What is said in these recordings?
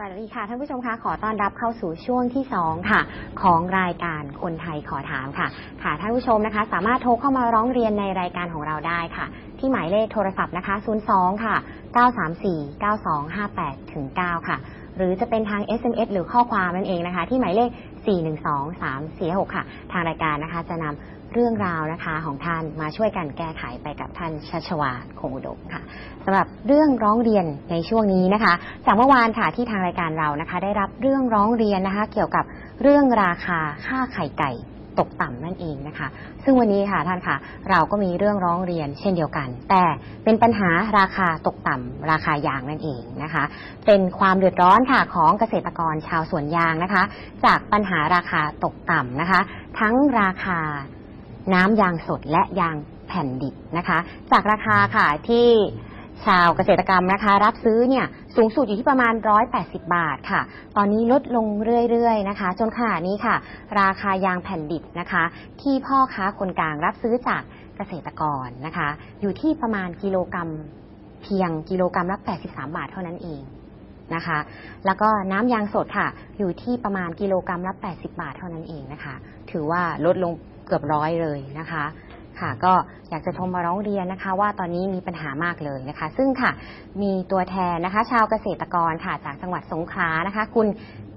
วัสดีค่ะท่านผู้ชมคะขอต้อนรับเข้าสู่ช่วงที่สองค่ะ ของรายการคนไทยขอถามค่ะ ค่ะท่านผู้ชมนะคะ สามารถโทรเข้ามาร้องเรียนในรายการของเราได้ค่ะ ที่หมายเลขโทรศัพท์นะคะ 02 ค่ะ 934 9258ถึง9ค่ะ หรือจะเป็นทาง SMS หรือข้อความนั่นเองนะคะ ที่หมายเลข 412346 ค่ะ ทางรายการนะคะจะนำ เรื่องราวนะคะของท่านมาช่วยกันแก้ไขไปกับท่านชัชวาลคงอุดมค่ะสำหรับเรื่องร้องเรียนในช่วงนี้นะคะ จากเมื่อวานค่ะที่ทางรายการเรานะคะ ได้รับเรื่องร้องเรียนนะคะ เกี่ยวกับเรื่องราคาค่าไข่ไก่ตกต่ำนั่นเองนะคะ ซึ่งวันนี้ค่ะท่านค่ะ เราก็มีเรื่องร้องเรียนเช่นเดียวกัน แต่เป็นปัญหาราคาตกต่ำราคายางนั่นเองนะคะ เป็นความเดือดร้อนค่ะของเกษตรกรชาวสวนยางนะคะ จากปัญหาราคาตกต่ำนะคะ ทั้งราคา น้ำยางสดและยางแผ่นดิบนะคะ จากราคาค่ะที่ชาวเกษตรกรรมนะคะ รับซื้อเนี่ยสูงสุดอยู่ที่ประมาณ 180 บาทค่ะ ตอนนี้ลดลงเรื่อยๆนะคะ จนขณะนี้ค่ะ ราคายางแผ่นดิบนะคะ ที่พ่อค้าคนกลางรับซื้อจากเกษตรกรนะคะ อยู่ที่ประมาณกิโลกรรัมเพียงกิโลกรรัมละ 83 บาทเท่านั้นเองนะคะ แล้วก็น้ำยางสดค่ะ อยู่ที่ประมาณกิโลกรรัมละ 80 บาทเท่านั้นเองนะคะ ถือว่าลดลง เกือบร้อยเลยนะคะ ค่ะก็อยากจะโทรมาร้องเรียนนะคะ ว่าตอนนี้มีปัญหามากเลยนะคะ ซึ่งค่ะมีตัวแทนนะคะ ชาวเกษตรกรค่ะจากจังหวัดสงขลานะคะ คุณ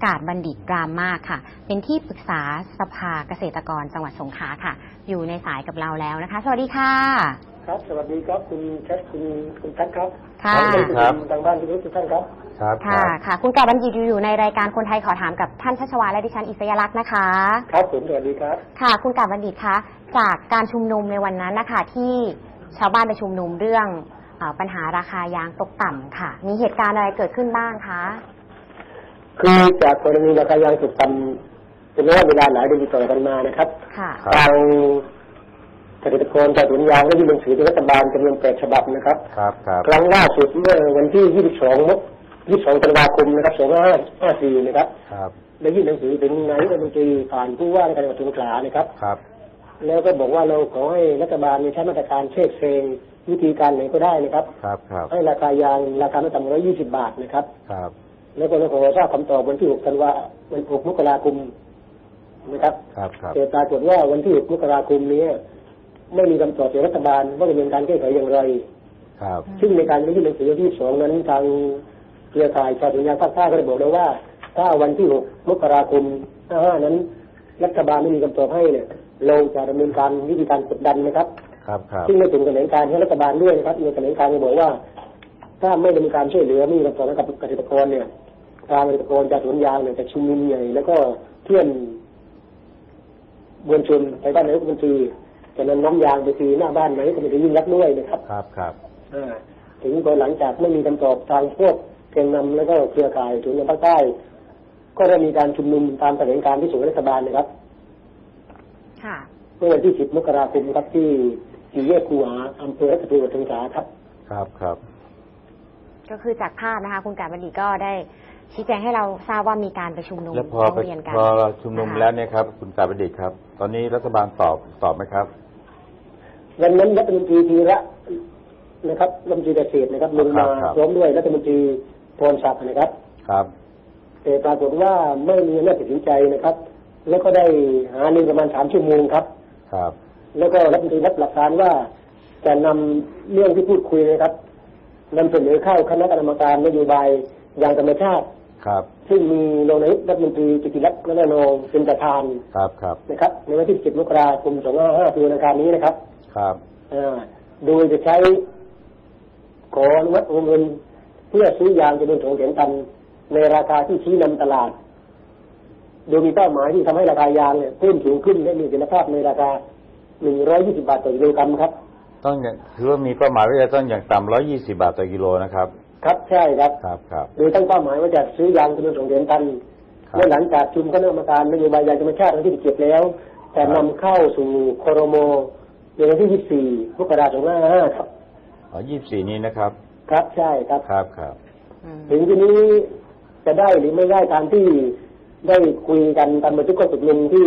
กาดบัณฑิตรามมากค่ะ เป็นที่ปรึกษาสภาเกษตรกรจังหวัดสงขลาค่ะ อยู่ในสายกับเราแล้วนะคะ สวัสดีค่ะ ครับ สวัสดีครับคุณแคทคุณคุณแคทครับค่ะสวัสดีครับทางบ้านทุกท่านครับครับคค่ะรับค่ะคุณกาดบัณฑิตอยู่ในรายการคนไทยขอถามกับท่านชัชวาลและดิฉันอิสยาลักษณ์นะคะครับผมสวัสดีครับ ค่ะ คุณกาบบัณฑิตคะจากการชุมนุมในวันนั้นนะคะที่ชาวบ้านไปชุมนุมเรื่องเออปัญหาราคายางตกต่ำค่ะ มีเหตุการณ์อะไรเกิดขึ้นบ้างคะคือจากกรณีราคายางสุดต่ำเป็นระยะเวลาหลายเดือนติดต่อกันมานะครับค่ะครับทาง เกษตรกรจากสวนยางได้ยื่นหนังสือถึงรัฐบาลจำนวนแปดฉบับนะครับ ครับครับครั้งล่าสุดเมื่อวันที่22มก22ธันวาคมนะครับ2554นะครับ ครับได้ยื่นหนังสือถึงนายกรัฐมนตรีผ่านผู้ว่าราชการจังหวัดสงขลานะครับ ครับ แล้วก็บอกว่าเราขอให้รัฐบาลเนี่ยใช้มาตรการเชกเซงวิธีการไหนก็ได้นะครับ ครับครับให้ราคายางราคาไม่ต่ำกว่า120บาทนะครับ ครับ แล้วก็เราขอทราบคำตอบวันที่6กันว่าวัน6มกราคมนะครับครับ ครับแต่ปรากฏว่าวันที่6มกราคมนี้ ไม่มีคำตอบจากรัฐบาลว่าจะมีการแก้ไขอย่างไร ครับ ซึ่งในการยื่นหนังสือวันที่สองนั้นทางเครือข่ายชาวสวนยางภาคใต้ก็ได้บอกแล้วว่า ถ้าวันที่6มกราคม55นั้น รัฐบาลไม่มีคำตอบให้เนี่ยเราจะดำเนินการวิธีการกดดันนะครับ ครับครับซึ่งในถึงแถลงการให้รัฐบาลด้วยนะครับในแถลงการก็บอกว่า ถ้าไม่ดำเนินการช่วยเหลือไม่มีคำตอบให้กับเกษตรกรเนี่ยทางเกษตรกรจากสวนยางเนี่ยจะชุมนุมใหญ่แล้วก็เพื่อนมวลชนไปบ้านนายกรัฐมนตรี จะนำน้ำยางไปทีหน้าบ้านนายกรัฐมนตรียิ่งรักษณ์ด้วยนะครับ ครับครับอ่าถึงพอหลังจากไม่มีคำตอบทางพวกแกนนำแล้วก็เครือข่ายถึงภาคใต้ก็ได้มีการชุมนุมตามแถลงการที่ส่งให้รัฐบาลนะครับ ค่ะเมื่อวันที่ 10 มกราคมครับที่สี่แยกคูหาอำเภอรัตภูมิจังหวัดสงขลาครับ ครับครับ ก็คือจากภาพนะคะ คุณกาบบัณฑิตก็ได้ชี้แจงให้เราทราบว่ามีการไปชุมนุมแล้วพอร้องไปเรียนกันพอชุมนุมนะคะแล้วเนี่ยครับ คุณกาบดิตครับ ตอนนี้รัฐบาลตอบตอบไหมครับ วันนั้นรัฐมนตรีธีระนะครับรัฐมนตรีเกษตรนะครับลงมาครับ พร้อมด้วยรัฐมนตรีพรศักดิ์นะครับ ครับแต่ปรากฏว่าไม่มีอำนาจตัดสินใจนะครับ แล้วก็ได้หารือประมาณสามชั่วโมงครับ ครับแล้วก็รัฐมนตรีรับหลักการว่าจะนำเรื่องที่พูดคุยนะครับนำเสนอเข้าคณะกรรมการนโยบายอย่างธรรมชาติ ครับซึ่งมีรองนายกรัฐมนตรีกิติรัตน์นนองเป็นประธานครับครับนะครับในวันที่7มกราคม 2555ปีวันอังคารนี้นะครับ ครับอ่าโดยจะใช้ขออนุมัติวงเงินเพื่อซื้อยางจำนวนสองแสนตัน ในราคาที่ชี้นำตลาด โดยมีเป้าหมายที่ทำให้ราคายางเนี่ยเพิ่มสูงขึ้นและมีคุณภาพในราคา120บาทต่อกิโลกรัมครับ ต้องอย่างถือว่ามีเป้าหมายว่าจะต้องอย่างต่ำร้อยยี่สิบาทต่อกิโลนะครับ ครับใช่ครับครับครับโดยตั้งเป้าหมายว่าจะซื้อยางจำนวนสองแสนตันครับและหลังจากชุมคณะกรรมการนโยบายยางธรรมชาติวันที่17แล้ว แต่นำเข้าสู่คอรมอ ในวันที่24มกราคม2555ครับอ๋อยี่สี่นี้นะครับ ครับใช่ครับ ครับครับอืมถึงทีนี้จะได้หรือไม่ได้ตามที่ได้คุยกันตามบันทึกข้อตกลงที่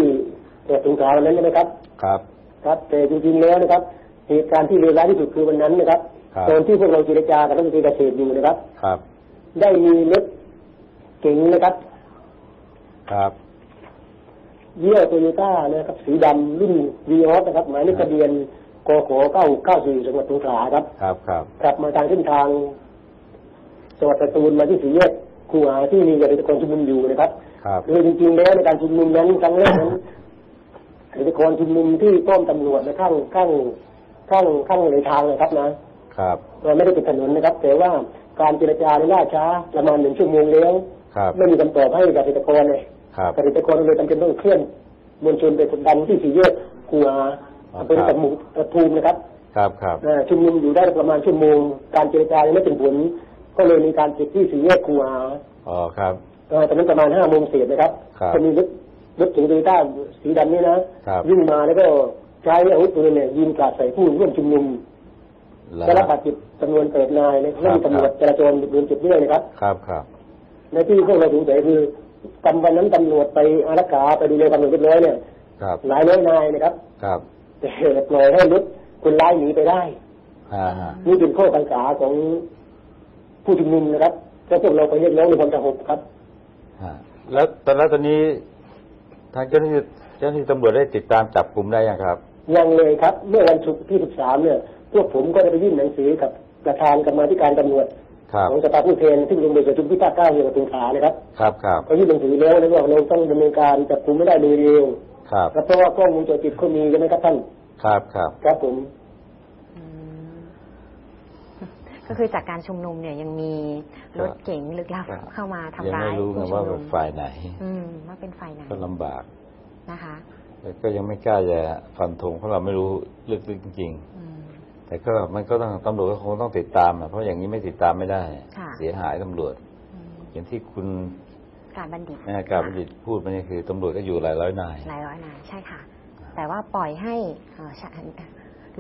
เกิดสงขลาวันนั้นใช่ไหมครับ ครับ ครับแต่จริงๆแล้วนะครับเหตุการณ์ที่เลวร้ายที่สุดคือวันนั้นนะครับครับตอนที่พวกเราเจรจากับรัฐมนตรีเกษตรอยู่นะครับ ครับ ได้มีรถเก๋งนะครับ ครับ เยี่ยโตโยต้านะครับ สีดำรุ่นวีออสนะครับ หมายเลขทะเบียนกข994จังหวัดสงขลาครับ ครับครับขับมาทางเส้นทางจังหวัดสตูลมาที่สี่แยกคูหาที่มีเกษตรกรชุมนุมอยู่นะครับครับคือจริงๆแล้วในการชุมนุมนั้นครั้งแรกนั้นเกษตรกรชุมนุมที่ป้อมตำรวจนะข้างข้างข้างข้างในทางนะครับนะ ครับเราไม่ได้ปิดถนนนะครับ แต่ว่าการเจรจาในล่าช้าประมาณหนึ่งชั่วโมงแล้วครับไม่มีคำตอบให้เกษตรกรเลยครับ เกษตรกรเลยจำเป็นต้องเคลื่อนมวลชนไปกดดันที่สี่แยกคูหาอ๋อเป็นครับสมุทรปทุมนะครับ ครับครับเอ่อชุมนุมอยู่ได้ประมาณชั่วโมง การเจรจายังไม่เป็นผล ก็เลยมีการปิดที่สี่แยกคูหาอ๋อครับเอ่อตอนนั้นประมาณห้าโมงเศษนะครับครับจะมีรถรถถึงโตโยต้าสีดำนี่นะครับวิ่งมาแล้วก็ใช้อาวุธปืนเนี่ยยิงกราดใส่ผู้ร่วมชุมนุมแล้วได้รับบาดเจ็บจำนวนแปดนายนะครับและมีตำรวจจราจรโดนเจ็บด้วยนะครับ ครับครับในที่พวกเราสงสัยคือ กำวันนั้นตำรวจไปอารักขาไปดูแลความเรียบร้อยเนี่ยครับหลายร้อยนายนะครับ ครับแต่ปล่อยให้รถคนร้ายหนีไปได้อ่าฮะนี่เป็นข้อกังขาของผู้ชุมนุมนะครับและพวกเราไปเรียกร้องในความสงบครับฮะแล้วตอนแล้วตอนนี้ทางเจ้าหน้าที่เจ้าหน้าที่ตำรวจได้ติดตามจับกลุ่มได้ยังครับ ยังเลยครับ เมื่อวันศุกร์ที่ 13 เนี่ย พวกผมก็ได้ไปยื่นหนังสือกับประธานกรรมาธิการตำรวจครับ ของสภาผู้แทนซึ่งลงโดยประชุมที่ภาคเก้าจังหวัดสงขลานะครับ ครับครับก็ยื่นหนังสือแล้วแล้วว่าเราต้องดำเนินการจับกุมไม่ได้โดยเร็วครับแล้วเพราะว่ากล้องวงจรปิดเขามีใช่ไหมครับท่าน ครับครับครับผมอืมก็คือจากการชุมนุมเนี่ยยังมีรถเก๋งลึกลับเข้ามาทำยังร้าไม่ยรู้ไงผู้ชุว่ามนุเป็นมฝ่ายไหนอืมว่าเป็นฝ่ายไหนก็ลำบากนะคะแต่ก็ยังไม่กล้าจะฟันธงเพราะเราไม่รู้ลึกๆจริงอืมๆ แต่ก็มันก็ต้องตำรวจก็คงต้องติดตามอะเพราะอย่างนี้ไม่ติดตามไม่ได้ ค่ะ เสียหายตำรวจ อืมอย่างที่คุณการบัณฑิตนายการบัณฑิตพูดมานี่คือตำรวจก็อยู่หลายร้อยนาย หลายร้อยนายใช่ค่ะ แต่ว่าปล่อยให้เอ่อชะ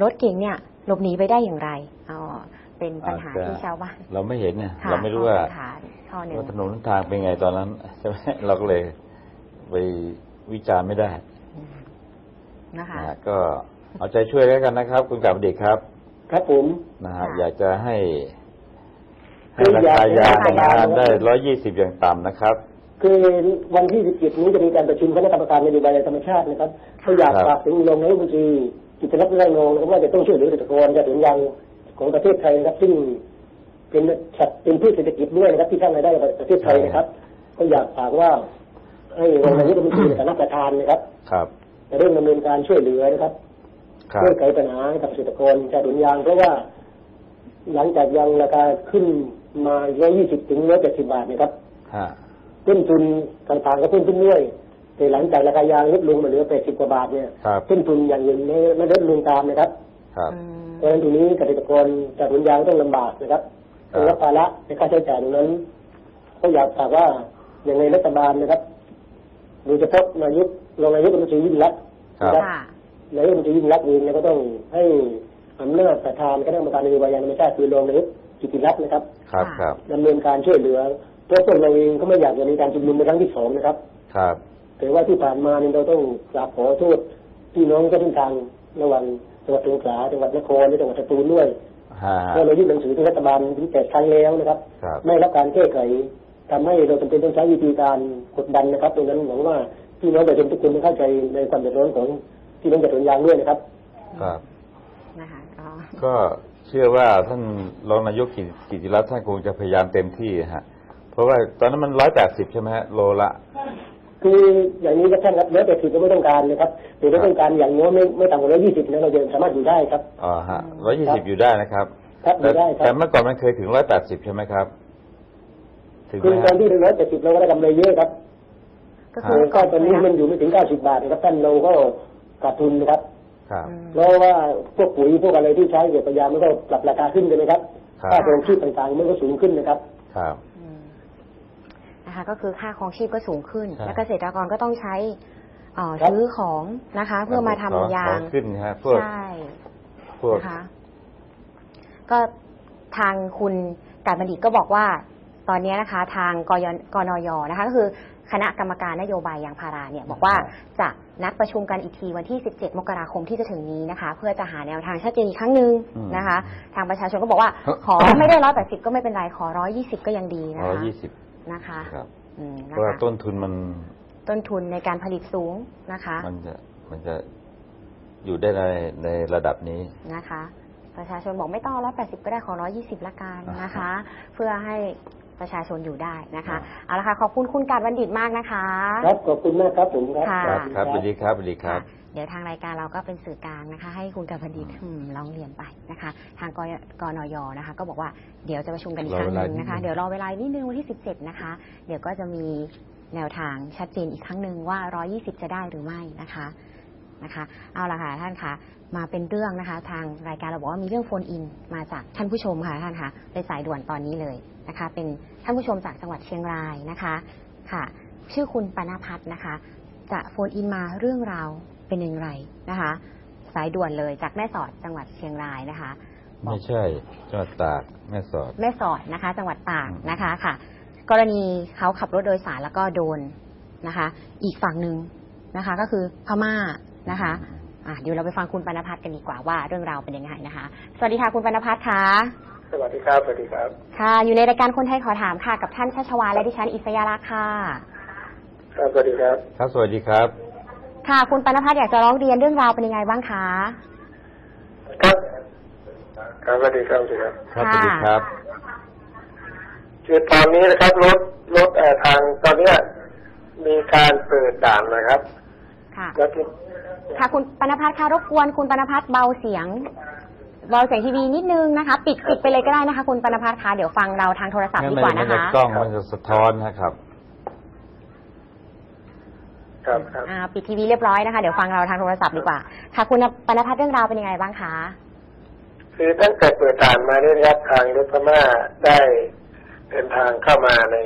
รถเก๋งเนี่ยหลบหนีไปได้อย่างไรอ๋อเป็นปัญหาอาจจะ ที่ชาวบ้านเราไม่เห็นเนี่ยค่ะเราไม่รู้ว่าข้อสันฐานข้อหนึ่งว่าถนนหนทางเป็นไงตอนนั้นใช่ไหมเราก็เลยไปวิจารณ์ไม่ได้อืมนะคะ นะฮะก็เอาใจช่วยแล้วกันนะครับ คุณกับเด็กครับ ครับผมนะฮะค่ะอยากจะให้คืให้อราอยากคายาให้ทำงานได้รัฐบาลร้อยยี่สิบอย่างต่ำนะครับ คือวันที่17นี้จะมีการประชุมคณะกรรมการนโยบายธรรมชาตินะครับก็อยากครับฝากถึงรองนายกรัฐมนตรีกิจรัตน์เรื่องนองนะครับว่าจะต้องช่วยเหลือเกษตรกรจะถึงยังของประเทศไทยนะครับ ซึ่งเป็นสัตว์เป็นพืชเศรษฐกิจด้วยนะครับที่สร้างรายได้กับประเทศไทยนะครับ ก็อยากฝากว่าให้รองนายกรัฐมนตรีในฐานะประธานนะครับ ครับจะเร่งดำเนินการช่วยเหลือนะครับครับ เพื่อไขปัญหาให้กับเกษตรกรชาวสวนยางเพราะว่า หลังจากยางราคาขึ้นมา120ถึง170บาทเนะครับฮะต้นทุนต่างๆก็เพิ่มขึ้นด้วยแต่หลังจากราคายางลดลงมาเหลือ80กว่าบาทเนี่ยครับต้นทุนอย่างอื่นไม่ไม่ลดลงตามนะครับครับอืมเพราะฉะนั้นตรงนี้เกษตรกรจากสวนยางต้องลำบากนะครับครับต้องรับภาระในค่าใช้จ่ายตรงนั้นก็อยากฝากว่าอย่างในรัฐบาลนะครับโดยเฉพาะนายกรองนายกรัฐมนตรียิ่งรักษณ์ครับนะครับค่ะ นายกรัฐมนตรียิ่งรักษณ์เองเนี่ยก็ต้องให้อำนาจประธานคณะกรรมการนโยบายยางธรรมชาติคือรองนายกกิติรัตน์นะครับ ครับครับดำเนินการช่วยเหลือเพราะพวกเราเองก็ไม่อยากจะมีการชุมนุมในครั้งที่สองนะครับ ครับ แต่ว่าที่ผ่านมาเนี่ยเราต้องกราบขอโทษพี่น้องเจ้าทิศทางระหว่างจังหวัดสงขลาจังหวัดนครและจังหวัดสตูลด้วยฮะเพราะเรายื่นหนังสือถึงรัฐบาลถึงแปดครั้งแล้วนะครับครับไม่รับการแก้ไขทำให้เราจำเป็นต้องใช้วิธีการกดดันนะครับตรงนั้นหวังว่าพี่น้องประชาชนทุกคนจะเข้าใจในความเดือดร้อนของ พี่น้องจัดสวนยางด้วยนะครับ ครับนะคะก็ก็เชื่อว่าท่านรองนายกกิกิติรัตน์ท่านคงจะพยายามเต็มที่ฮะ เพราะว่าตอนนั้นมันร้อยแปดสิบใช่ไหมฮะโลละคืออย่างนี้ครับท่านครับแล้วแต่คือก็ไม่ต้องการนะครับหรือไม่ต้องการอย่างน้อยไม่ไม่ต่ำกว่าร้อยยี่สิบนะเราจะสามารถอยู่ได้ครับอ๋อฮะร้อยยี่สิบอยู่ได้นะครับครับอยู่แต่ได้ครับแต่เมื่อก่อนมันเคยถึงร้อยแปดสิบใช่ไหมครับถึงไหคืมอตอฮะนที่ร้อยแปดสิบเราก็ได้กำไรเยอะครับก็ครัคืบอก็ตอนนี้มันอยู่ไม่ถึงเก้าสิบบาทนะครับท่านเราก็ ขาดทุนนะครับครับอืมเพราะว่าพวกปุ๋ยพวกอะไรที่ใช้เกี่ยวกับยามันก็ปรับราคาขึ้นใช่ไหมครับครับค่าครองชีพต่างๆมันก็สูงขึ้นนะครับครับอืมนะคะ ก็คือค่าครองชีพก็สูงขึ้นใช่และเกษตรกรก็ต้องใช้เอ่อครับซื้อของนะคะ เพื่อมาทำของยาของขึ้นฮะพวกใช่พวกนะคะก็ทางคุณการบัณฑิตก็บอกว่า ตอนนี้นะคะ ทางกยกนยนะคะ ก็คือ คณะกรรมการนโยบายยางพาราเนี่ยบอกว่าครับจะนัดประชุมกันอีกทีวันที่ 17 มกราคมที่จะถึงนี้นะคะ เพื่อจะหาแนวทางชัดเจนอีกครั้งหนึ่งนะคะ ทางประชาชนก็บอกว่า ขอไม่ได้ร้อยแปดสิบก็ไม่เป็นไร ขอร้อยยี่สิบก็ยังดีนะร้อยคะยี่สิบนะคะครับอืมเพนะราะว่าคะต้นทุนมันต้นทุนในการผลิตสูงนะคะ มันจะมันจะอยู่ได้ในในระดับนี้นะคะประชาชนบอกไม่ต้องร้อยแปดสิบก็ได้ขอร้อยี่สิบละกันนะคะ เพื่อให้ ประชาชนอยู่ได้นะคะเอาละค่ะขอบคุณคุณการบัณฑิตมากนะคะ ครับขอบคุณมากครับผมครับค่ะครับครับสวัสดีครับสวัสดีครับ เดี๋ยวทางรายการเราก็เป็นสื่อกลางนะคะ ให้คุณการบัณฑิตอืมร้องเรียนไปนะคะ ทางกยกนยนะคะ ก็บอกว่าเดี๋ยวจะประชุมกันอีกครั้งหนึ่งนะคะรอเวลานิดนึงเดี๋ยวรอเวลานิดนึงวันที่ 17 นะคะ เดี๋ยวก็จะมีแนวทางชัดเจนอีกครั้งหนึ่งว่า 120 จะได้หรือไม่นะคะ นะคะ เอาละค่ะท่านคะมาเป็นเรื่องนะคะ ทางรายการเราบอกว่ามีเรื่องโฟนอินมาจากท่านผู้ชมค่ะท่านคะเลยสายด่วนตอนนี้เลยนะคะ เป็นท่านผู้ชมจากจังหวัดเชียงรายนะคะค่ะ ชื่อคุณปนพัฒน์นะคะ จะโฟนอินมาเรื่องราวเป็นอย่างไรนะคะ สายด่วนเลยจากแม่สอดจังหวัดเชียงรายนะคะ ไม่ใช่จังหวัดตากแม่สอดแม่สอดนะคะ จังหวัดตากอืมนะคะค่ะ กรณีเขาขับรถโดยสารแล้วก็โดนนะคะ อีกฝั่งหนึ่งนะคะ ก็คือพม่า นะคะอะเดี๋ยวเราไปฟังคุณปนพัฒน์กันดีกว่าว่าเรื่องราวเป็นยังไงนะคะ สวัสดีค่ะคุณปนพัฒน์ค่ะสวัสดีครับสวัสดีครับ ค่ะ อยู่ในรายการคนไทยขอถามค่ะ กับท่านชัชวาลและดิฉันอิสยาลักษณ์ค่ะครับสวัสดีครับครับสวัสดีครับ ค่ะ คุณปนพัฒน์อยากจะร้องเรียนเรื่องราวเป็นยังไงบ้างคะครับครับสวัสดีครับสวัสดีครับครับค่ะสวัสดีครับคือตอนนี้นะครับรถรถเอ่อทางตอนเนี้ยมีการเปิดด่านนะครับ ค่ะ แล้วที่ค่ะ คุณปนพัฒน์คะรบกวนคุณปนพัฒน์เบาเสียงเบาเสียงทีวีนิดนึงนะคะ ปิดปิดไปเลยก็ได้นะคะ คุณปนพัฒน์คะเดี๋ยวฟังเราทางโทรศัพท์ดีกว่ามันะจะคะ กล้องมันจะสะท้อนนะครับครับครับอ่าปิดทีวีเรียบร้อยนะคะ เดี๋ยวฟังเราทางโทรศัพท์ดีกว่า ค่ะ คุณปนพัฒน์เรื่องราวเป็นยังไงบ้างคะ คือตั้งแต่เปิดด่านมาเนี่ยนะครับทางรถพม่าได้เดินทางเข้ามาใน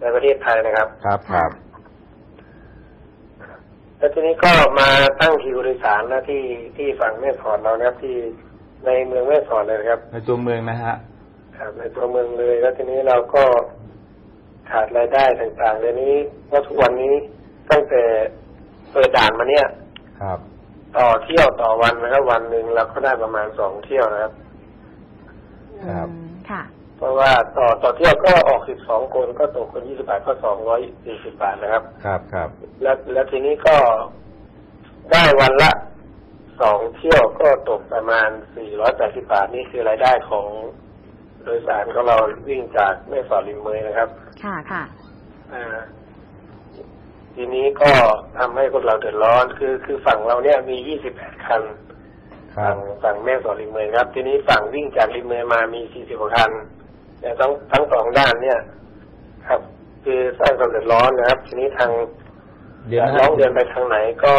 ในประเทศไทยนะครับ ครับครับ แล้วทีนี้ก็มาตั้งคิวโดยสารนะที่ที่ฝั่งแม่สอดเรานะครับที่ในเมืองแม่สอดเลยนะครับ ในตัวเมืองนะฮะครับในตัวเมืองเลย แล้วทีนี้เราก็ขาดรายได้ต่างๆเดี๋ยวนี้เพราะทุกวันนี้ตั้งแต่เปิดด่านมาเนี่ย ครับ ต่อเที่ยวต่อวันนะครับวันหนึ่งเราก็ได้ประมาณสองเที่ยวนะครับ ครับอืมค่ะเพ ราะว่าต่อต่อเที่ยวก็ออกสิบสองคนก็ตกคนยี่สิบาทก็สองร้อยสี่สิบาทนะครับ ครับครับ แล้วแล้วทีนี้ก็ได้วันละสองเที่ยวก็ตกประมาณสี่ร้อยแปดสิบาทนี่คือรายได้ของโดยสารของเราวิ่งจากแม่สอดริมเมยนะครับ ค่ะค่ะอ่าทีนี้ก็ทำให้คนเราเดือดร้อน คือคือฝั่งเราเนี่ยมียี่สิบแปดคันครับฝั่งฝั่งแม่สอดริมเมยครับ ทีนี้ฝั่งวิ่งจากริมเมยมามีสี่สิบกว่าคัน แต่ทั้งทั้งสองด้านเนี่ย ครับ คือสร้างความเดือดร้อนนะครับ ทีนี้ทางเดี๋ยวนะร้ฮะองเรียนไปทางไหนก็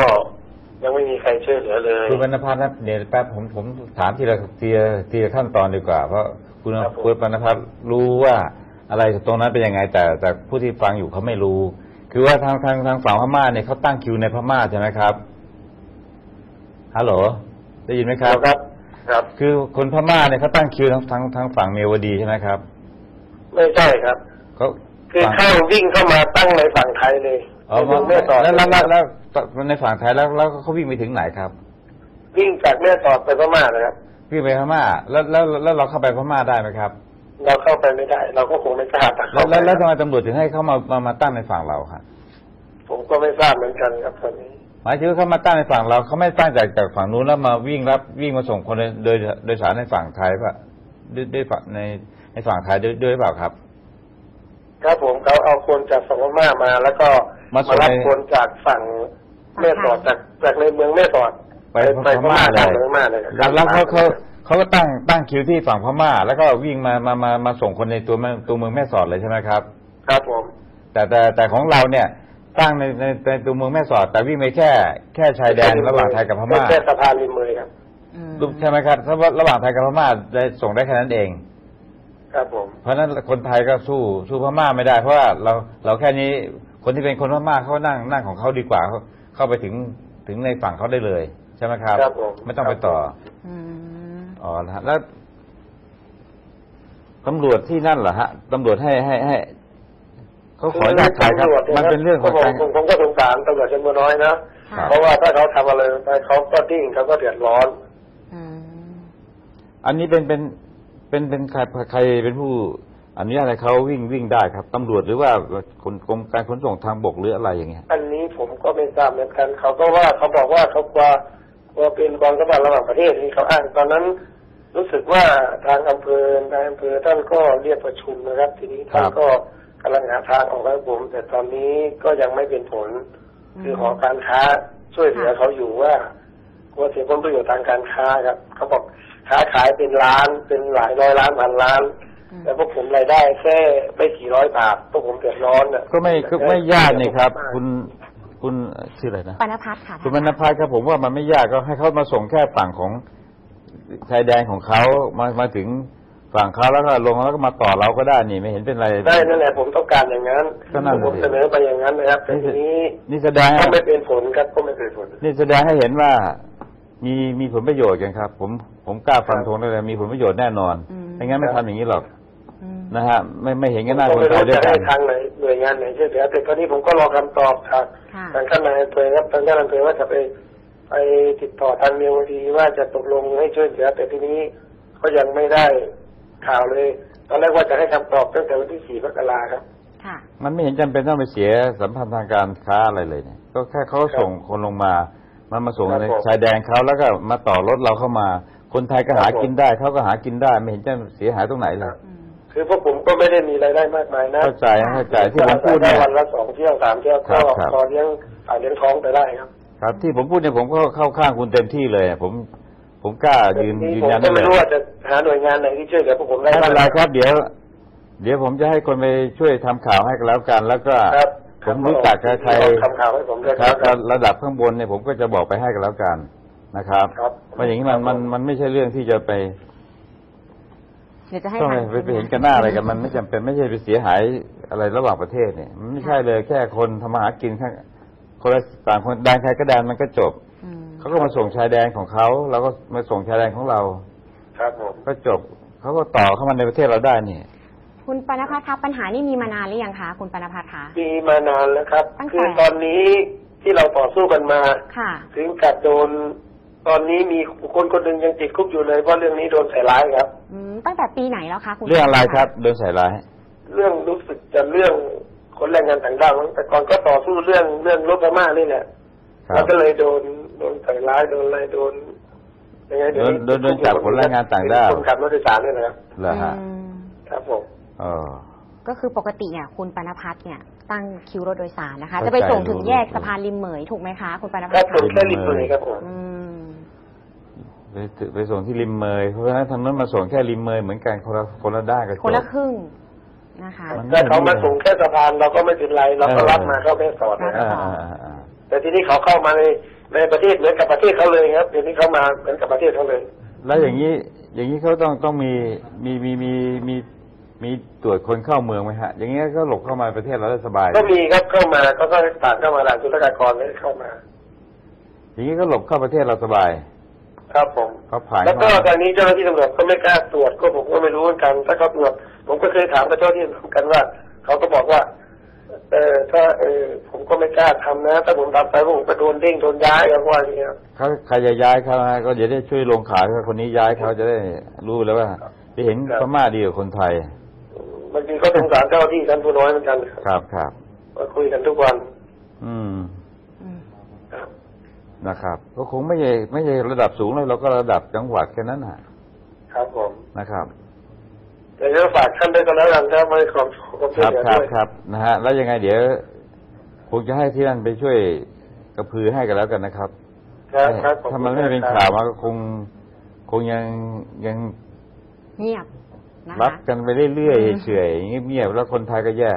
ยังไม่มีใครช่วยเหลือเลยคุณปณพัฒน์นะเดี๋ยวแป๊บผมผมถามทีละทีละทีละขั้นตอนดีกว่า เพราะคุณครับผมคุณปณพัฒน์รู้ว่าอะไรตรงนั้นเป็นยังไง แต่แต่ผู้ที่ฟังอยู่เขาไม่รู้ คือว่าทางทางทางฝั่งพม่าเนี่ยเขาตั้งคิวในพม่าใช่ไหมครับฮัลโหลได้ยินไหมครับครับ ครับ คือคนพม่าเนี่ยเขาตั้งคิวทางทางทางฝั่งเมียวดีใช่ไหมครับ ไม่ใช่ครับเขาคือฝั่งเข้าวิ่งเข้ามาตั้งในฝั่งไทยเลยอ๋อในเมืองแม่สอดแล้วแล้วแล้วแล้วแล้วในฝั่งไทยแล้วแล้วเขาวิ่งไปถึงไหนครับ วิ่งจากแม่สอดไปพม่านะครับวิ่งไปพม่า แล้วแล้วแล้วเราเข้าไปพม่าได้ไหมครับ เราเข้าไปไม่ได้ เราก็คงไม่กล้าตักแล้เข้าวไปแล้วแล้วทำไมตำรวจถึงให้เขามามามาตั้งในฝั่งเราครับผมก็ไม่ทราบเหมือนกันครับตอนนี้หมายถึงว่าเขามาตั้งในฝั่งเราเขาไม่ตั้งจากจากฝั่งนู้นแล้วมาวิ่งรับวิ่งมาส่งคนโดยโดยสารในฝั่งไทยป่ะด้วยด้วยฝั่งใน ในฝั่งไทยด้วยด้วยหรือเปล่าครับ ครับผมเขาเอาคนจากฝั่งพม่ามา แล้วก็มาส่งรับในคนจากฝั่งแม่สอดจากจากในเมืองแม่สอดไปไปพม่าเลทางยเมืองพม่าเลยแล้วแล้วเขาเขาเขาก็ตั้งตั้งคิวที่ฝั่งพม่า แล้วก็วิ่งมามามามาส่งคนในตัวเมืองตัวเมืองแม่สอดเลยใช่ไหมครับ ครับผม แต่แต่แต่ของเราเนี่ยตั้งในในในตัวเมืองแม่สอด แต่วิ่งไปแค่ แค่ชายแดนระหว่างไทยกับพม่าแค่สะพานริมเมยครับอืมใช่ไหมครับถ้าว่าระหว่างไทยกับพม่าได้ส่งได้แค่นั้นเอง ครับผม เพราะฉะนั้นคนไทยก็สู้สู้พม่าไม่ได้ เพราะว่าเราเราแค่นี้คนที่เป็นคนพม่าเขานั่งนั่งของเขาดีกว่าเขาเข้าไปถึงถึงในฝั่งเขาได้เลย ใช่ไหมครับ ครับผมไม่ต้องไปต่ออืมอ๋อนะฮะแล้วตำรวจที่นั่นเหรอฮะตำรวจให้ให้ให้เขาขออนุญาตถ่ายครับ มันเป็นเรื่องของผมการผมผมก็สงสารตำรวจชั้นผู้น้อยนะค่ะเพราะว่าถ้าเขาทำอะไรไปเขาก็ดิ้งเขาก็เดือดร้อนอืมอันนี้เป็นเป็น เป็นเป็นใครใครเป็นผู้อนุญาตให้เขาวิ่งวิ่งได้ครับตำรวจหรือว่าขนกรมการขนส่งทางบกหรืออะไรอย่างเงี้ย อันนี้ผมก็ไม่ทราบเหมือนกัน เขาก็ว่าเขาบอกว่าเขากลัวกลัวเป็นความสัมพันธ์ระหว่างประเทศนี่เขาอ้างตอนนั้น รู้สึกว่าทางอำเภอนายอำเภอท่านก็เรียกประชุมนะครับ ทีนี้ท่านก็กำลังหาทางออกให้ผม แต่ตอนนี้ก็ยังไม่เป็นผล คือหอการค้าช่วยเหลือเขาอยู่ว่ากลัวเสียผลประโยชน์ทางการค้าครับ เขาบอก ค้าขายเป็นล้านเป็นหลายร้อยล้านพันล้านอืมแต่พวกผมรายได้แค่ไม่กี่ร้อยบาทพวกผมเดือดร้อนอะก็ไม่ก็ไม่ยากนี่ครับ คุณคุณชื่ออะไรนะปนพัฒน์ค่ะคุณมณพัฒน์ครับผมว่ามันไม่ยากก็ให้เขามาส่งแค่ฝั่งของชายแดนของเขามามาถึงฝั่งเขาแล้วก็ลงแล้วก็มาต่อเราก็ได้นี่ไม่เห็นเป็นไรได้นั่นแหละผมต้องการอย่างนั้นก็นั่นผมสิเสนอไปอย่างนั้นนะครับแต่ทีนี้นี่แสดงก็ให้ไม่เป็นผลครับก็ไม่เป็นผลนี่แสดงให้เห็นว่า มีมีผลประโยชน์กันครับ ผมผมกล้าฟันธงได้เลยมีผลประโยชน์แน่นอนอืมไม่งั้นไม่ทำอย่างนี้หรอกอืมนะฮะไม่ไม่เห็นกันหน้าก็คนไม่ไทยรู้ด้วยจะกัให้นทางไหนหน่วยงานไหนช่วยเหลือแต่ตอนนี้ผมก็รอคำตอบจากค่ะทางข้างในอำเภอครับทางด้านอำเภอว่าจะไปไปติดต่อทางเมียวดีว่าจะตกลงให้ช่วยเหลือแต่ทีนี้ก็ยังไม่ได้ข่าวเลย ตอนแรกว่าจะให้คำตอบตั้งแต่วันที่สี่มกราครับค่ะมันไม่เห็นจำเป็นต้องไปเสียสัมพันธ์ทางการค้าอะไรเลยเนี่ยก็แค่เขาส่งคนลงมา มันมาส่งครับในผมชายแดนเขาแล้วก็มาต่อรถเราเข้ามา คนไทยก็ครับหาผมกินได้เขาก็หากินได้ไม่เห็นจะเสียหายตรงไหนเลยอืมคือพวกผมก็ไม่ได้มีรายได้มากมายนะเข้าใจเข้าใจที่ผมพูดได้เนี่ยวันละสองเที่ยวสามเที่ยวครัก็บครับพอเลี้ยงอ่าเลี้ยงท้องไปได้ครับ ครับ ที่ผมพูดเนี่ยผมก็เข้าข้างคุณเต็มที่เลย ผมผมกล้ายืนทียืนผมยันก็ได้เลไม่ยรู้ว่าจะหาหน่วยงานไหนที่ช่วยเหลือพวกผมได้ไม่บ้าเป็งนไรครับ เดี๋ยว เดี๋ยวผมจะให้คนไปช่วยทำข่าวให้กันแล้วกัน แล้วก็ครับ ผมรู้จักกับใครทำข่าวให้ผมด้วยครับครับระดับข้างบนเนี่ยผมก็จะบอกไปให้กันแล้วกันนะครับครับว่าอย่างนี้มันมันมันไม่ใช่เรื่องที่จะไปเดี๋ยวจะให้ต้องทางไปไปเห็นกันหน้าอะไรกันมันไม่จำเป็นไม่ใช่ไปเสียหายอะไรระหว่างประเทศเนี่ยมันไม่ใช่เลยแค่คนทำมาหากินข้างคนละต่างคนแดนใครก็แดนมันก็จบอืมเขาก็มาส่งชายแดนของเขาเราก็มาส่งชายแดนของเรา ครับผมก็จบเขาก็ต่อเข้ามาในประเทศเราได้นี่ คุณปนพัฒน์คะปัญหานี่มีมานานหรือยังคะคุณปนพัฒน์คะ มีมานานแล้วครับ ตั้งแต่ คือตอนนี้ที่เราต่อสู้กันมา ค่ะ ถึงกับโดน ตอนนี้มีคนคนหนึ่งยังติดคุกอยู่เลยเพราะเรื่องนี้โดนใส่ร้ายครับ อืมตั้งแต่ปีไหนแล้วคะคุณเรื่องอะไรปนพัฒครับโดนใส่ร้ายเรื่องรู้สึกจะเรื่องคนแรงงานต่างด้าวมั้งแต่ก่อนก็ต่อสู้เรื่องเรื่องรถพม่านี่แหละครัแล้วบก็เลยโดนโดนใส่ร้ายโดนอะไรโดนยังไงโดนโดนโดนจับคนแรงงานต่างด้าวคนขับรถโดยสารนี่นะครับเหรอฮะ อืมครับผม เออ ก็คือปกติเนี่ย คุณปนพัฒน์เนี่ย ตั้งคิวรถโดยสารนะคะเข้าใจจะไปส่งถึงแยกรู้สะพานริมเหมยถูกไหมคะคุณปนคพัรัฒบน์ผมคะแค่ริมเลยครับผมอืมไปถึไปส่งที่ริมเมยเพราะฉะนั้นทางนั้นมาส่งแค่ริมเมยเหมือนกันคนละคนละด้านกันจบคนละครึ่งนะคะมันถ้าเขามาส่งแค่สะพานเราก็ไม่เป็นไรเราก็เออรับมาเข้าแม่สอดนะครับอ่าอ่าอ่าอ่าแต่ทีนี้เขาเข้ามาในในประเทศเหมือนกับประเทศเขาเลยครับเดี๋ยวนี้เขามาเหมือนกับประเทศเขาเลย แล้วอย่างนี้อย่างนี้เขาต้องต้องมีมีมีมีมี มีตรวจคนเข้าเมืองไหมฮะ อย่างนี้ก็หลบเข้ามาประเทศเราได้สบาย ก็มีครับเข้ามาก็ก็ผ่านเข้ามาด่านสุลกากรเลยเข้ามา อย่างนี้ก็หลบเข้าประเทศเราสบาย ครับผมเขาผ่านแล้วก็เข้ามาตอนนี้เจ้าหน้าที่ตำรวจก็ไม่กล้าตรวจก็ผมก็ไม่รู้เหมือนกัน ถ้าเขาตรวจผมก็เคยถามกับเจ้าหน้าที่เหมือนกันว่าเขาก็บอกว่า เออถ้าเออผมก็ไม่กล้าทำนะ ถ้าผมทำไปผมก็โดนเด้งโดนย้ายอะไรว่าอย่างเงี้ยเขาใครจะย้ายเขาฮะก็จะได้ช่วยลงข่าวให้คนนี้ย้ายเขาจะได้รู้แล้วว่าไปเห็นครับพม่าดีกว่าคนไทย บางทีก็สงสารเจ้าหน้าที่ท่านผู้น้อยเหมือนกันครับครับมาคุยกันทุกวัน อืมอืมครับนะครับ ก็คงไม่ใช่ไม่ใช่ระดับสูงเลยเราก็ระดับจังหวัดแค่นั้นน่ะครับผมนะครับแต่ก็ฝากท่านด้วยกันแล้วกันถ้าไม่ขอบความคช่วยรับเหลือครับด้วยครับนะฮะแล้วยังไงเดี๋ยวคงจะให้ที่นั่นไปช่วยกระพือให้กันแล้วกันนะครับครับครับขอบคุณถ้ามันไม่เป็นครับข่าวมาก็คงคงยังยังเงียบ นะรัคะบกันไปเรื่อยอืมๆเฉยๆเงียบๆแล้วคนไทยก็แย่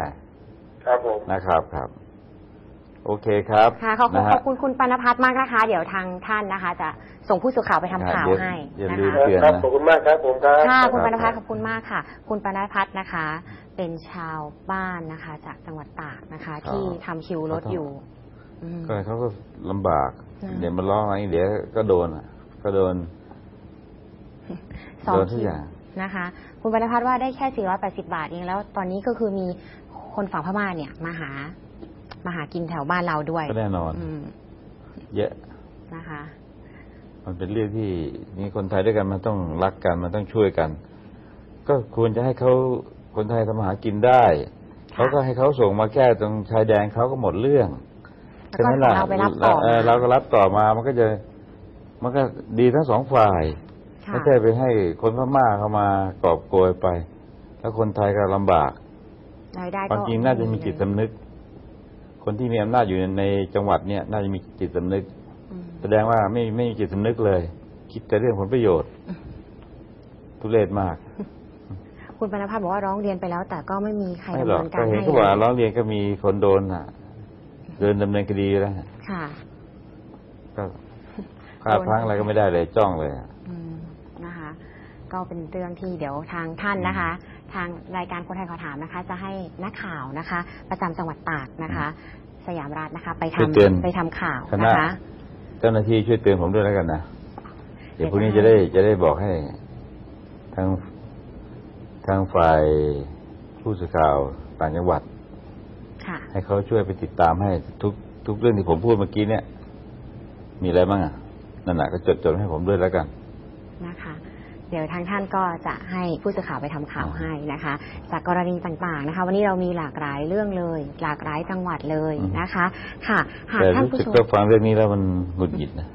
ครับผมนะครับครับโอเคครับค่ะขอบคุณนะขฮะอบคุณคุณปนพัฒน์มากนะคะ เดี๋ยวทางท่านนะคะ จะส่งผู้สื่อข่าวไปทำข่าวเดี๋ยวให้อย่านะลืมคะเตือนครับนะขอบคุณมากครับผมครับค่ะคุณคปรับนพัฒน์ขอบคุณมากค่ะ คุณปนพัฒน์นะคะ เป็นชาวบ้านนะคะ จากจังหวัดตากนะคะ ที่ทำคิวรถอยู่อืมก็เขาก็ลำบากอืมเดี๋ยวมาร้องอะไรเดี๋ยวก็โดนอะก็โดนสองโดนทุกคิอวย่าง นะคะ คุณปนพัฒน์ว่าได้แค่ 480 บาทเองแล้ว ตอนนี้ก็คือมีคนฝั่งพม่าเนี่ยมาหามาหากินแถวบ้านเราด้วยก็แน่นอนอืมเยอะนะคะ มันเป็นเรื่องที่นี่คนไทยด้วยกันมันต้องรักกันมันต้องช่วยกัน ก็ควรจะให้เขาคคนไทยทำมาหากินได้เขาก็ให้เขาส่งมาแค่ตรงชายแดนเขาก็หมดเรื่องแล้วก็เราไปรับต่อเออมาเราก็รับต่อมามันก็จะ มันก็ดีทั้งสองฝ่ายค่ะ ไม่ใช่ไปให้คนพม่าเข้ามากอบโกยไปแล้วคนไทยก็ลำบากรายได้ความก็จริงน่าจะมีจิตสำนึก คนที่มีอำนาจอยู่ในจังหวัดเนี่ย น่าจะมีจิตสำนึกอืมแสดงว่าไม่ไม่มีจิตสำนึกเลย คิดแต่เรื่องผลประโยชน์ ทุเรศมาก คุณปนภัทรบอกว่าร้องเรียนไปแล้ว แต่ก็ไม่มีใครไม่ดำหรเนิอกนกาก็รเห็นให้เขาบอกว่าร้องเรียนก็มีคนโดนอะเดินดำเนินคดีแล้วค่ะ ก็ค่าพังอะไรก็ไม่ได้เลยจ้องเลยอะอืมนะคะ ก็เป็นเรื่องที่เดี๋ยวทางท่านนะคะ ทางรายการคนไทยขอถามนะคะ จะให้นักข่าวนะคะ ประจำจังหวัดตากนะคะ สยามรัฐนะคะ ไปช่วยเตือนทำไปทำข่าวคณะนะคะเจ้าหน้าที่ช่วยเตือนผมด้วยแล้วกันนะเดี๋ยวพรุ่งนี้เดี๋จะยวจะได้ให้จะได้บอกให้ทางทางฝ่ายผู้สื่อข่าวต่างจังหวัดค่ะให้เขาช่วยไปติดตามให้ทุกทุกเรื่องที่ผมพูดเมื่อกี้เนี่ย มีอะไรบ้างอะนั่นแหละก็จดจดให้ผมด้วยแล้วกันนะคะ เดี๋ยวทางท่านก็จะให้ผู้สื่อข่าวไปทำข่าวให้นะคะ จากกรณีต่างๆนะคะ วันนี้เรามีหลากหลายเรื่องเลย หลากหลายจังหวัดเลยนะคะ ค่ะหากแต่ท่านรู้ผู้สึกชมก็ฟังเรื่องนี้แล้วมันหงุดหงิดนะ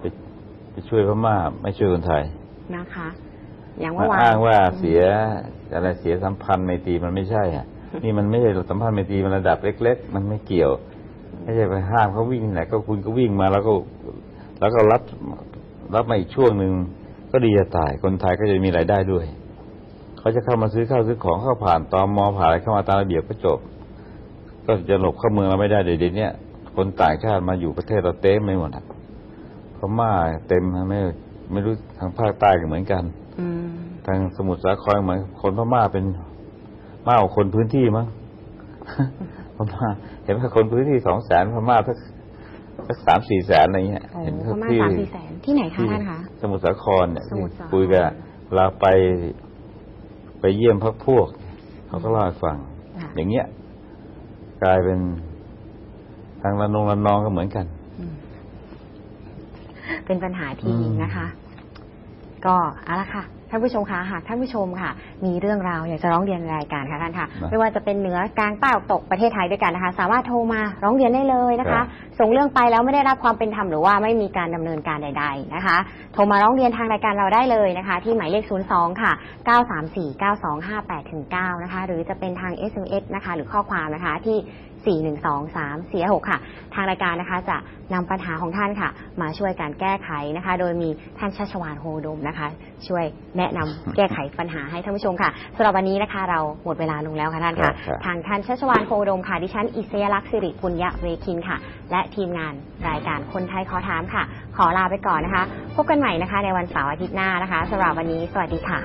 ไปไปช่วยพม่าไม่ช่วยคนไทยนะคะอย่างมาเมื่อวานอ้างว่าเสียอะไรเสียสัมพันธ์ไมตรีมันไม่ใช่อะนี่มันไม่ใช่สัมพันธ์ไมตรีมันระดับเล็ก ๆ มันไม่เกี่ยวไม่ใช่ไปห้ามเขาวิ่งไหนก็คุณก็วิ่งมาแล้วก็ แล้วก็รับรับมาอีกช่วงหนึ่ง ก็ดีจะตาย คนไทยก็จะมีรายได้ด้วย เขาจะเข้ามาซื้อข้าวซื้อของเข้าผ่านตอมอผ่านอะไรเข้ามาตามระเบียบก็จบ ก็จะหลบเข้าเมืองเราไม่ได้เดี๋ยวนี้คนต่างชาติมาอยู่ประเทศเราเต็มไม่หมดอะพม่าเต็มไม่ไม่รู้ทางภาคใต้ก็เหมือนกันอืมทางสมุทรสาครเหมือนคนพม่าเป็นมากกว่าคนพื้นที่มั้งพม่าเห็นว่าคนพื้นที่สองแสนพม่าสักสักสามสี่แสนอะไรเงี้ยโอ้เห็นพเขาม่าที่สามสี่แสนที่ไหนคะที่ท่านคะ สมุทรสาครเนี่ยสมุทรสาคร คุยกับเราไปไปเยี่ยมพักพวก เขาก็เล่าให้ฟัง ค่ะ อย่างเงี้ย กลายเป็นทางระนองระนองก็เหมือนกัน อืมเป็นปัญหาที่อืม นะคะ ก็เอาละค่ะ ท่านผู้ชมคะหากท่านผู้ชมค่ะ มีเรื่องราวอยากจะร้องเรียนในรายการค่ะท่านค่ะนะไม่ว่าจะเป็นเหนือกลางใต้ออกตกประเทศไทยด้วยกันนะคะ สามารถโทรมาร้องเรียนได้เลยนะครัคะบส่งเรื่องไปแล้วไม่ได้รับความเป็นธรรมหรือว่าไม่มีการดำเนินการใด ๆนะคะ โทรมาร้องเรียนทางรายการเราได้เลยนะคะ ที่หมายเลข 02 ค่ะ 934 9258ถึง9นะคะ หรือจะเป็นทาง SMS นะคะ หรือข้อความนะคะที่ 412 3 4 6 ค่ะ ทางรายการนะคะจะนำปัญหาของท่านค่ะ มาช่วยการแก้ไขนะคะ โดยมีท่านชัชวานโฮดมนะคะ ช่วยแนะนำแก้ไขปัญหาให้ท่านผู้ชมค่ะสำหรับวันนี้นะคะ เราหมดเวลาลงแล้วค่ะท่านค่ะ ครับ ทางท่านชัชวานโฮดมค่ะ ดิฉันอิสยลักษณ์สิริปุญญเวคินค่ะ และทีมงานรายการคนไทยขอถามค่ะ ขอลาไปก่อนนะคะ พบกันใหม่นะคะ ในวันเสาร์อาทิตย์หน้านะคะสำหรับวันนี้สวัสดีค่ะ